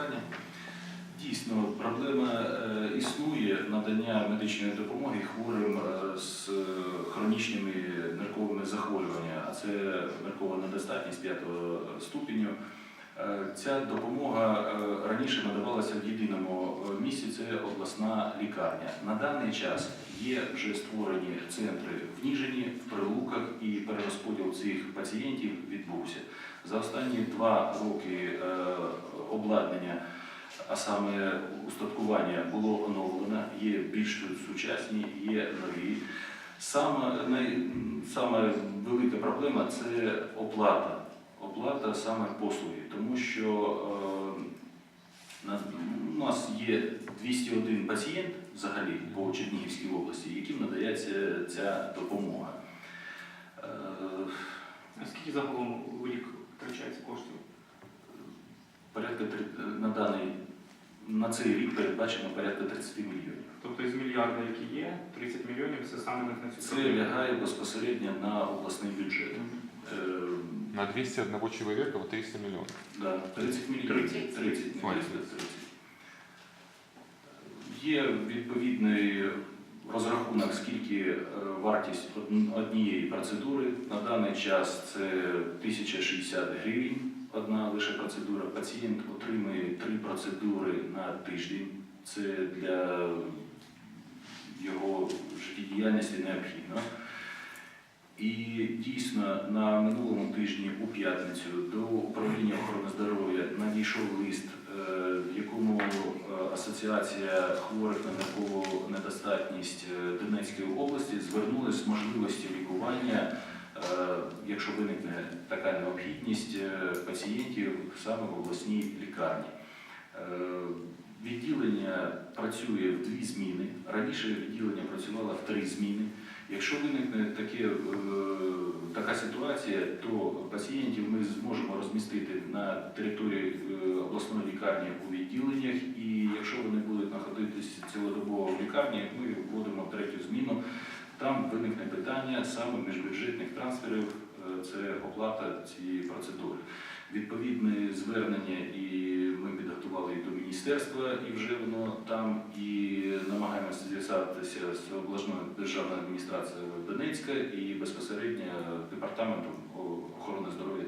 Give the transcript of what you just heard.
питання. Дійсно, проблема е, існує надання медичної допомоги хворим е, з хронічними нирковими захворюваннями, а це ниркова недостатність п'ятого ступеню. Е, Ця допомога раніше надавалася в єдиному місці, це обласна лікарня. На даний час є вже створені центри в Ніжині, в Прилуках, і перерозподіл цих пацієнтів відбувся. За останні два роки е, обладнання, а саме устаткування, було оновлено, є більш сучасні, є нові. Саме, велика проблема це оплата. Оплата саме послуги, тому що е, у нас є 201 пацієнт взагалі по Чернігівській області, яким надається ця допомога. Е, скільки загалом у рік втрачається коштів? порядка три- на даний на цей рік передбачено порядка 30 мільйонів. Тобто із мільярда, які є, 30 мільйонів це саме на цю Це проблему. лягає безпосередньо на обласний бюджет. Е, На 201 человека вот 300 миллионов. Да, 30 мільйонів. 30, 30, не Ой. 300, 30. Є відповідний розрахунок, скільки е, вартість однієї процедури. На даний час це 1060 гривень одна лише процедура. Пацієнт отримує три процедури на тиждень. Це для його життєдіяльності необхідно. І дійсно на минулому тижні у п'ятницю до управління охорони здоров'я надійшов лист, е, в якому е, Асоціація хворих на нервову недостатність е, Донецької області звернулася з можливості лікування, е, якщо виникне така необхідність е, пацієнтів саме в обласній лікарні. Відділення працює в дві зміни. Раніше відділення працювало в три зміни. Якщо виникне таке, така ситуація, то пацієнтів ми зможемо розмістити на території е, обласної лікарні у відділеннях, і якщо вони будуть знаходитися цілодобово в лікарні, ми вводимо третю зміну. Там виникне питання саме міжбюджетних трансферів, е, це оплата цієї процедури. Відповідне звернення і ми підготували і до міністерства, і вже воно там, і зв'язатися з обласною державною адміністрацією Донецька і безпосередньо департаментом охорони здоров'я